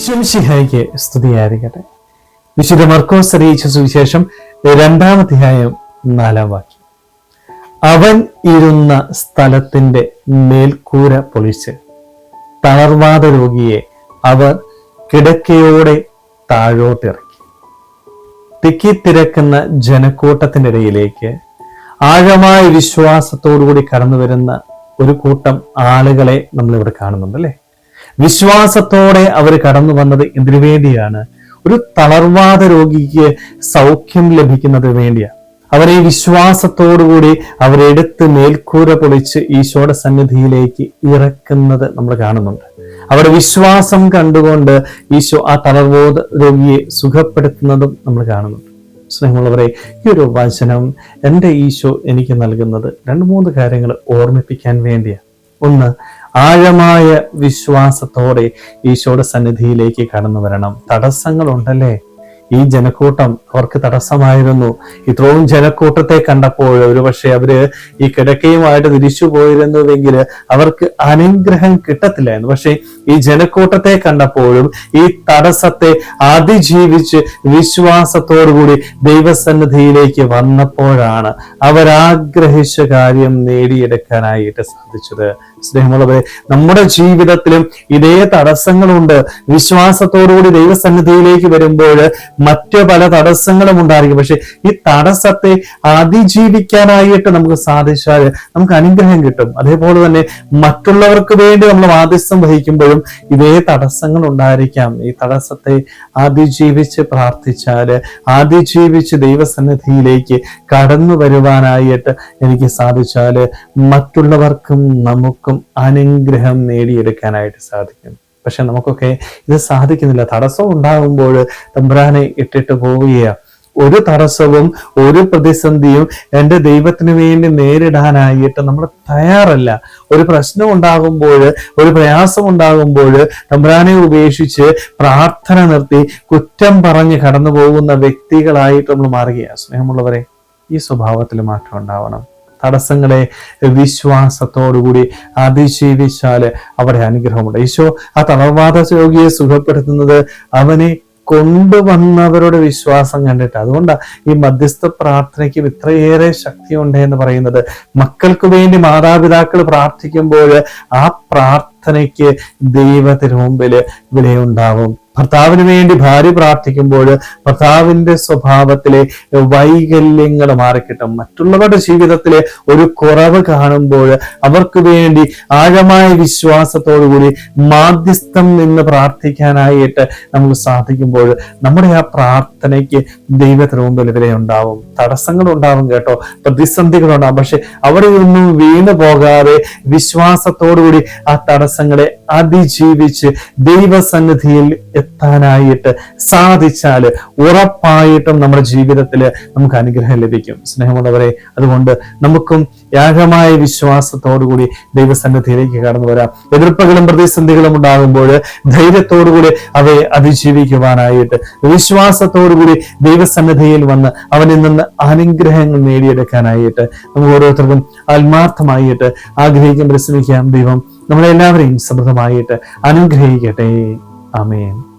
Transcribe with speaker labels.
Speaker 1: ഈശ്വംശിഹായിക്ക് സ്തുതിയായിരിക്കട്ടെ. വിശുദ്ധ മർക്കോസ് അറിയിച്ച സുവിശേഷം രണ്ടാമധ്യായം നാലാം വാക്യം. അവൻ ഇരുന്ന സ്ഥലത്തിന്റെ മേൽക്കൂര പൊളിച്ച് തളർവാദ രോഗിയെ അവർ കിടക്കയോടെ താഴോട്ടിറക്കി തിക്കിത്തിരക്കുന്ന ജനക്കൂട്ടത്തിന്റെ ഇടയിലേക്ക് ആഴമായ വിശ്വാസത്തോടുകൂടി കടന്നു വരുന്ന ഒരു കൂട്ടം ആളുകളെ നമ്മളിവിടെ കാണുന്നുണ്ട് അല്ലേ വിശ്വാസത്തോടെ അവർ കടന്നു വന്നത് എന്തിനു വേണ്ടിയാണ്? ഒരു തളർവാദ രോഗിക്ക് സൗഖ്യം ലഭിക്കുന്നത് വേണ്ടിയാണ്. അവരെ വിശ്വാസത്തോടുകൂടി അവരെടുത്ത് മേൽക്കൂര പൊളിച്ച് ഈശോയുടെ സന്നിധിയിലേക്ക് ഇറക്കുന്നത് നമ്മൾ കാണുന്നുണ്ട്. അവരുടെ വിശ്വാസം കണ്ടുകൊണ്ട് ഈശോ ആ തളർവോധ രോഗിയെ സുഖപ്പെടുത്തുന്നതും നമ്മൾ കാണുന്നുണ്ട്. സ്നേഹമുള്ളവരെ ഈ ഒരു വചനം എന്റെ ഈശോ എനിക്ക് നൽകുന്നത് രണ്ട് മൂന്ന് കാര്യങ്ങൾ ഓർമ്മിപ്പിക്കാൻ വേണ്ടിയാണ്. ഒന്ന് ആഴമായ വിശ്വാസത്തോടെ ഈശോയുടെ സന്നിധിയിലേക്ക് കടന്നു വരണം. തടസ്സങ്ങളുണ്ടല്ലേ? ഈ ജനക്കൂട്ടം അവർക്ക് തടസ്സമായിരുന്നു. ഇത്രയും ജനക്കൂട്ടത്തെ കണ്ടപ്പോൾ ഒരുപക്ഷെ അവർ ഈ കിടക്കയുമായിട്ട് തിരിച്ചു പോയിരുന്നുവെങ്കിൽ അവർക്ക് അനുഗ്രഹം കിട്ടത്തില്ലായിരുന്നു. പക്ഷെ ഈ ജനക്കൂട്ടത്തെ കണ്ടപ്പോഴും ഈ തടസ്സത്തെ അതിജീവിച്ച് വിശ്വാസത്തോടുകൂടി ദൈവസന്നിധിയിലേക്ക് വന്നപ്പോഴാണ് അവരാഗ്രഹിച്ച കാര്യം നേടിയെടുക്കാനായിട്ട് സാധിച്ചത്. സ്നേഹമുള്ളവരെ നമ്മുടെ ജീവിതത്തിലും ഇതേ തടസ്സങ്ങളുണ്ട്. വിശ്വാസത്തോടുകൂടി ദൈവസന്നിധിയിലേക്ക് വരുമ്പോൾ മറ്റു പല തടസ്സങ്ങളും ഉണ്ടായിരിക്കും. പക്ഷെ ഈ തടസ്സത്തെ അതിജീവിക്കാനായിട്ട് നമുക്ക് സാധിച്ചാൽ നമുക്ക് അനുഗ്രഹം കിട്ടും. അതേപോലെ തന്നെ മറ്റുള്ളവർക്ക് വേണ്ടി നമ്മൾ മാധ്യസ്ഥം വഹിക്കുമ്പോഴും ഇതേ തടസ്സങ്ങൾ ഉണ്ടായിരിക്കാം. ഈ തടസ്സത്തെ അതിജീവിച്ച് പ്രാർത്ഥിച്ചാൽ അതിജീവിച്ച് ദൈവസന്നിധിയിലേക്ക് കടന്നു വരുവാനായിട്ട് എനിക്ക് സാധിച്ചാൽ മറ്റുള്ളവർക്കും നമുക്കും അനുഗ്രഹം നേടിയെടുക്കാനായിട്ട് സാധിക്കും. പക്ഷെ നമുക്കൊക്കെ ഇത് സാധിക്കുന്നില്ല. തടസ്സം ഉണ്ടാകുമ്പോൾ തമ്പ്രാനെ ഇട്ടിട്ട് പോവുകയാണ്. ഒരു തടസ്സവും ഒരു പ്രതിസന്ധിയും എന്റെ ദൈവത്തിന് വേണ്ടി നേരിടാനായിട്ട് നമ്മൾ തയ്യാറല്ല. ഒരു പ്രശ്നം ഉണ്ടാകുമ്പോൾ ഒരു പ്രയാസം ഉണ്ടാകുമ്പോൾ തമ്പ്രാനെ ഉപേക്ഷിച്ച് പ്രാർത്ഥന നിർത്തി കുറ്റം പറഞ്ഞ് കടന്നു പോകുന്ന വ്യക്തികളായിട്ട് നമ്മൾ മാറുകയാണ്. സ്നേഹമുള്ളവരെ ഈ സ്വഭാവത്തിൽ മാറ്റം ഉണ്ടാവണം. തടസ്സങ്ങളെ വിശ്വാസത്തോടുകൂടി അതിജീവിച്ചാൽ അവിടെ അനുഗ്രഹമുണ്ട്. ഈശോ ആ തളർവാദ രോഗിയെ സുഖപ്പെടുത്തുന്നത് അവനെ കൊണ്ടുവന്നവരുടെ വിശ്വാസം കണ്ടിട്ട്. അതുകൊണ്ടാണ് ഈ മധ്യസ്ഥ പ്രാർത്ഥനയ്ക്ക് ഇത്രയേറെ ശക്തിയുണ്ട് എന്ന് പറയുന്നത്. മക്കൾക്ക് വേണ്ടി മാതാപിതാക്കൾ പ്രാർത്ഥിക്കുമ്പോൾ ആ പ്രാർത്ഥനയ്ക്ക് ദൈവത്തിന് മുമ്പിൽ വിലയുണ്ടാവും. ഭർത്താവിന് വേണ്ടി ഭാര്യ പ്രാർത്ഥിക്കുമ്പോൾ ഭർത്താവിന്റെ സ്വഭാവത്തിലെ വൈകല്യങ്ങൾ മാറിക്കിട്ടും. മറ്റുള്ളവരുടെ ജീവിതത്തിലെ ഒരു കുറവ് കാണുമ്പോൾ അവർക്ക് വേണ്ടി ആഴമായ വിശ്വാസത്തോടുകൂടി മാധ്യസ്ഥം നിന്ന് പ്രാർത്ഥിക്കാനായിട്ട് നമുക്ക് സാധിക്കുമ്പോൾ നമ്മുടെ ആ പ്രാർത്ഥനയ്ക്ക് ദൈവത്തിന് മുമ്പിൽ ഉണ്ടാവും. തടസ്സങ്ങൾ ഉണ്ടാവും കേട്ടോ. പ്രതിസന്ധികൾ ഉണ്ടാവും പക്ഷെ അവിടെ ഒന്നും വീണു പോകാതെ വിശ്വാസത്തോടുകൂടി ആ തടസ്സങ്ങളെ അതിജീവിച്ച് ദൈവസന്നിധിയിൽ എത്താനായിട്ട് സാധിച്ചാൽ ഉറപ്പായിട്ടും നമ്മുടെ ജീവിതത്തിൽ നമുക്ക് അനുഗ്രഹം ലഭിക്കും. സ്നേഹമുള്ളവരെ അതുകൊണ്ട് നമുക്കും യാഗമായ വിശ്വാസത്തോടുകൂടി ദൈവസന്നിധിയിലേക്ക് കടന്നു വരാം. എതിർപ്പുകളും പ്രതിസന്ധികളും ഉണ്ടാകുമ്പോൾ ധൈര്യത്തോടുകൂടി അവയെ അതിജീവിക്കുവാനായിട്ട് വിശ്വാസത്തോടുകൂടി ദൈവസന്നിധിയിൽ വന്ന് അവനിൽ നിന്ന് അനുഗ്രഹങ്ങൾ നേടിയെടുക്കാനായിട്ട് നമുക്ക് ഓരോരുത്തർക്കും ആത്മാർത്ഥമായിട്ട് ആഗ്രഹിക്കാൻ പരിശ്രമിക്കാം ദൈവം നമ്മളെല്ലാവരെയും സമൃദ്ധമായിട്ട് അനുഗ്രഹിക്കട്ടെ. ആമേൻ.